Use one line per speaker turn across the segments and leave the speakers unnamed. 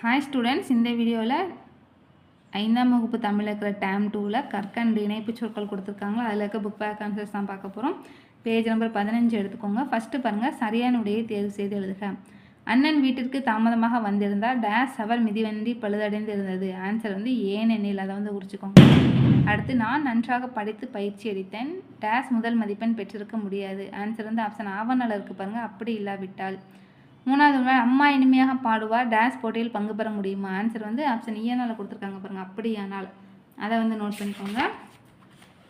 Hi students இந்த வீடியோவில் ஐந்தாம் வகுப்பு தமிழில் இருக்கிற டேம் டூவில் கற்கண்டு இணைப்பு சொற்கள் கொடுத்துருக்காங்க. அதில் இருக்க புக் பேக் ஆன்சர்ஸ் தான் பார்க்க போகிறோம் பேஜ் நம்பர் பதினஞ்சு எடுத்துக்கோங்க. ஃபஸ்ட்டு பாருங்கள் சரியான உடையை தேர்வு செய்து எழுதுக. அண்ணன் வீட்டிற்கு தாமதமாக வந்திருந்தால் டேஸ் அவர் மிதிவண்டி பழுதடைந்து இருந்தது ஆன்சர் வந்து ஏனெனில் அதை வந்து குறிச்சிக்கோங்க அடுத்து நான் நன்றாக படித்து பயிற்சி அளித்தேன். டேஸ் முதல் மதிப்பெண் பெற்றிருக்க முடியாது. ஆன்சர் வந்து ஆப்ஷன் ஆவணத்தில் இருக்குது பாருங்கள் அப்படி இல்லாவிட்டால். மூணாவது முறை அம்மா இனிமையாக பாடுவார் டான்ஸ் போட்டியில் பங்கு பெற முடியுமா? ஆன்சர் வந்து ஆப்ஷன் ஏனால் e கொடுத்துருக்காங்க பாருங்கள் அப்படியானால் அதை வந்து நோட் பண்ணிக்கோங்க.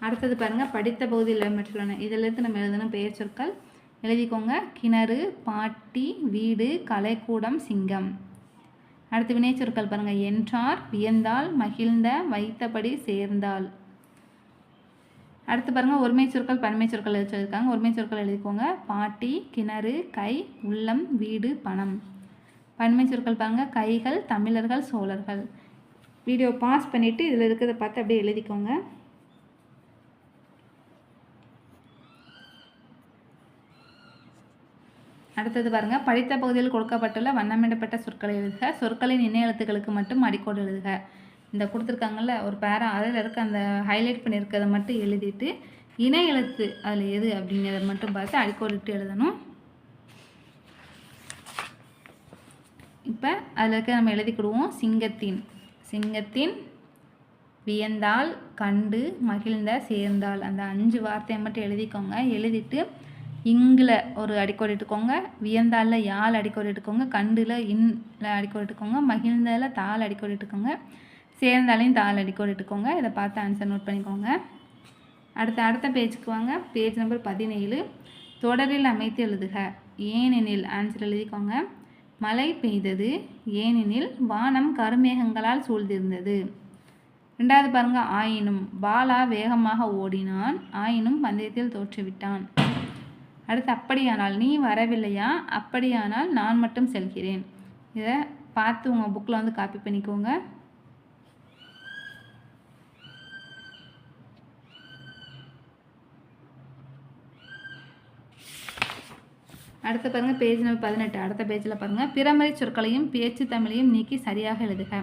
அடுத்தது பாருங்கள் படித்த பகுதியில் மட்டும் இதிலிருந்து நம்ம எழுதணும் பெயர் சொற்கள். எழுதிக்கோங்க. கிணறு பாட்டி வீடு கலைக்கூடம் சிங்கம். அடுத்து வினைச்சொற்கள் பாருங்கள் என்றார் வியந்தால் மகிழ்ந்த வைத்தபடி சேர்ந்தால். அடுத்து பாருங்கள் ஒருமை சொற்கள் பன்மை சொற்கள் எழுதி சொல்லியிருக்காங்க ஒருமை சொற்கள் எழுதிக்கோங்க. பாட்டி கிணறு கை உள்ளம் வீடு பணம். பன்மை சொற்கள் பாருங்கள் கைகள் தமிழர்கள் சோழர்கள். வீடியோ பாஸ் பண்ணிவிட்டு இதில் இருக்கிறத பார்த்து அப்படியே எழுதிக்கோங்க. அடுத்தது பாருங்கள் படித்த பகுதியில் கொடுக்கப்பட்டுள்ள வண்ணமிடப்பட்ட சொற்களை எழுதுக. சொற்களின் இணைய எழுத்துக்களுக்கு மட்டும் அடிக்கோடு எழுதுக. இந்த கொடுத்துருக்காங்கல்ல ஒரு பேரா அதில் இருக்க அந்த ஹைலைட் பண்ணியிருக்கிறத மட்டும் எழுதிட்டு இணை எழுத்து அதில் எது அப்படிங்கிறத மட்டும் பார்த்து அடிக்கோடிட்டு எழுதணும். இப்போ அதில் இருக்க நம்ம எழுதிக்கிடுவோம் சிங்கத்தின். சிங்கத்தின் வியந்தால் கண்டு மகிழ்ந்த சேர்ந்தால் அந்த அஞ்சு வார்த்தையை மட்டும் எழுதிக்கோங்க. எழுதிட்டு இங்கில் ஒரு அடிக்கோடிட்டுக்கோங்க வியந்தாலில் யாழ் அடிக்கோடிட்டுக்கோங்க கண்டில் இன்ல அடிக்கோடிட்டுக்கோங்க மகிழ்ந்ததில் தாள் அடிக்கோடிட்டுக்கோங்க சேர்ந்தாலையும் தாள் அடிக்கோடு எடுத்துக்கோங்க. இதை பார்த்து ஆன்சர் நோட் பண்ணிக்கோங்க. அடுத்த அடுத்த பேஜுக்கு வாங்க. பேஜ் நம்பர் பதினேழு. தொடரில் அமைத்து எழுதுக. ஏனெனில் ஆன்சர் எழுதிக்கோங்க. மழை பெய்தது. ஏனெனில் வானம் கருமேகங்களால் சூழ்ந்திருந்தது. ரெண்டாவது பாருங்க. ஆயினும் பாலா வேகமாக ஓடினான். ஆயினும் பந்தயத்தில் தோற்றுவிட்டான். அடுத்து அப்படியானால் நீ வரவில்லையா? அப்படியானால் நான் மட்டும் செல்கிறேன். இதை பார்த்து உங்கள் புக்கில் வந்து காப்பி பண்ணிக்கோங்க. அடுத்த பாருங்கள் பேஜ் நம்பர் பதினெட்டு. அடுத்த பேஜில் பாருங்கள் பிறமறை சொற்களையும் பேச்சு தமிழையும் நீக்கி சரியாக எழுதுக.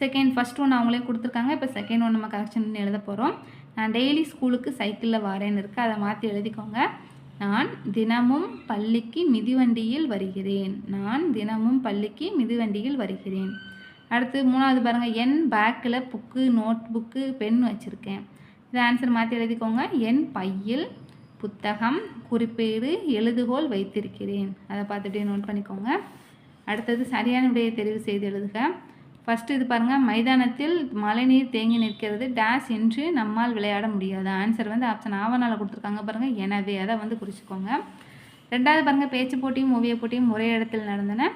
செகண்ட் ஃபஸ்ட் ஒன்று அவங்களே கொடுத்துருக்காங்க. இப்போ செகண்ட் ஒன் நம்ம கரெக்ஷன் பண்ணி எழுத போகிறோம் நான் டெய்லி ஸ்கூலுக்கு சைக்கிளில் வரேன்னு இருக்குது அதை மாற்றி எழுதிக்கோங்க. நான் தினமும் பள்ளிக்கு மிதிவண்டியில் வருகிறேன். நான் தினமும் பள்ளிக்கு மிதிவண்டியில் வருகிறேன். அடுத்து மூணாவது பாருங்கள் என் பேக்கில் புக்கு நோட் புக்கு பென் வச்சுருக்கேன். இதை ஆன்சர் மாற்றி எழுதிக்கோங்க. என் பையில் புத்தகம் குறிப்பேடு எழுதுகோல் வைத்திருக்கிறேன். அதை பார்த்துட்டே நோட் பண்ணிக்கோங்க. அடுத்தது சரியான விடையை தெரிவு செய்து எழுதுக. ஃபஸ்ட்டு இது பாருங்கள் மைதானத்தில் மழைநீர் தேங்கி நிற்கிறது டேஸ் என்று நம்மால் விளையாட முடியாது. ஆன்சர் வந்து ஆப்ஷன் ஆவணால் கொடுத்துருக்காங்க பாருங்கள் எனவே அதை வந்து குறிச்சிக்கோங்க. ரெண்டாவது பாருங்கள் பேச்சு போட்டியும் ஓவிய போட்டியும் ஒரே இடத்தில் நடந்தன.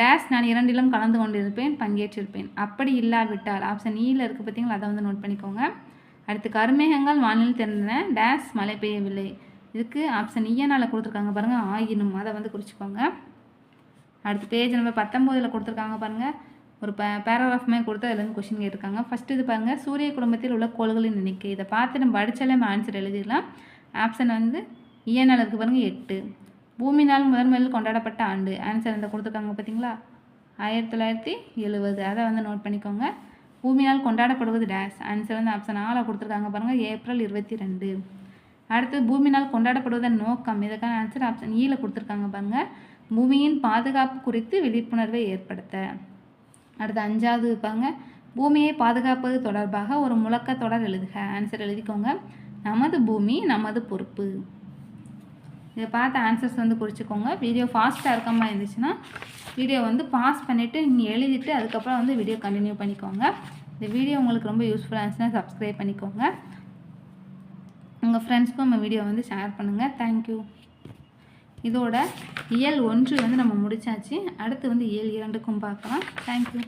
டேஸ் நான் இரண்டிலும் கலந்து கொண்டிருப்பேன் பங்கேற்றிருப்பேன். அப்படி இல்லாவிட்டால் ஆப்ஷன் ஈயில் e இருக்குது பார்த்தீங்களா அதை வந்து நோட் பண்ணிக்கோங்க. அடுத்து கருமேகங்கள் வானில் திறந்தன. டேஸ் மழை பெய்யவில்லை. இதுக்கு ஆப்ஷன் ஈயனால் e கொடுத்துருக்காங்க பாருங்கள் ஆயினும் அதை வந்து குறிச்சிக்கோங்க. அடுத்து பேஜ் நம்பர் பத்தொம்போதில் கொடுத்துருக்காங்க பாருங்கள் ஒரு பே பேராகிராஃப்மே கொடுத்து அதுலேருந்து கொஷின் கேட்டிருக்காங்க. ஃபஸ்ட்டு இது பாருங்கள் சூரிய குடும்பத்தில் உள்ள கோள்களின் எண்ணிக்கை. இதை பார்த்து நம்ம படித்தாலே நம்ம ஆன்சர் எழுதிடலாம். ஆப்ஷன் வந்து e இயனால் இருக்குது பாருங்கள் எட்டு. பூமி நாள் முதன் முதலில் கொண்டாடப்பட்ட ஆண்டு. ஆன்சர் இந்த கொடுத்துருக்காங்க பார்த்தீங்களா ஆயிரத்தி தொள்ளாயிரத்தி எழுபது. அதை வந்து நோட் பண்ணிக்கோங்க. பூமியால் கொண்டாடப்படுவது டேஸ் ஆன்சர் வந்து ஆப்ஷன் ஆளாக கொடுத்துருக்காங்க பாருங்கள் ஏப்ரல் இருபத்தி ரெண்டு. அடுத்து பூமினால் கொண்டாடப்படுவதன் நோக்கம் இதுக்கான ஆன்சர் ஆப்ஷன் ஈயில் e கொடுத்துருக்காங்க பாருங்கள் பூமியின் பாதுகாப்பு குறித்து விழிப்புணர்வை ஏற்படுத்த. அடுத்து அஞ்சாவது இருப்பாங்க பூமியை பாதுகாப்பது தொடர்பாக ஒரு முழக்க தொடர் எழுதுக. ஆன்சர் எழுதிக்கோங்க. நமது பூமி நமது பொறுப்பு. இதை பார்த்து ஆன்சர்ஸ் வந்து குறிச்சிக்கோங்க. வீடியோ ஃபாஸ்ட்டாக இருக்க மாதிரி இருந்துச்சுன்னா வீடியோ வந்து பாஸ் பண்ணிவிட்டு நீங்கள் எழுதிட்டு அதுக்கப்புறம் வந்து வீடியோ கண்டினியூ பண்ணிக்கோங்க. இந்த வீடியோ உங்களுக்கு ரொம்ப யூஸ்ஃபுல்லாக இருந்துச்சுன்னா சப்ஸ்கிரைப் பண்ணிக்கோங்க. உங்கள் ஃப்ரெண்ட்ஸ்க்கும் நம்ம வீடியோ வந்து ஷேர் பண்ணுங்கள் தேங்க்யூ இதோட இயல் ஒன்று வந்து நம்ம முடித்தாச்சு அடுத்து வந்து இயல் இரண்டுக்கும் பார்க்கலாம். தேங்க்யூ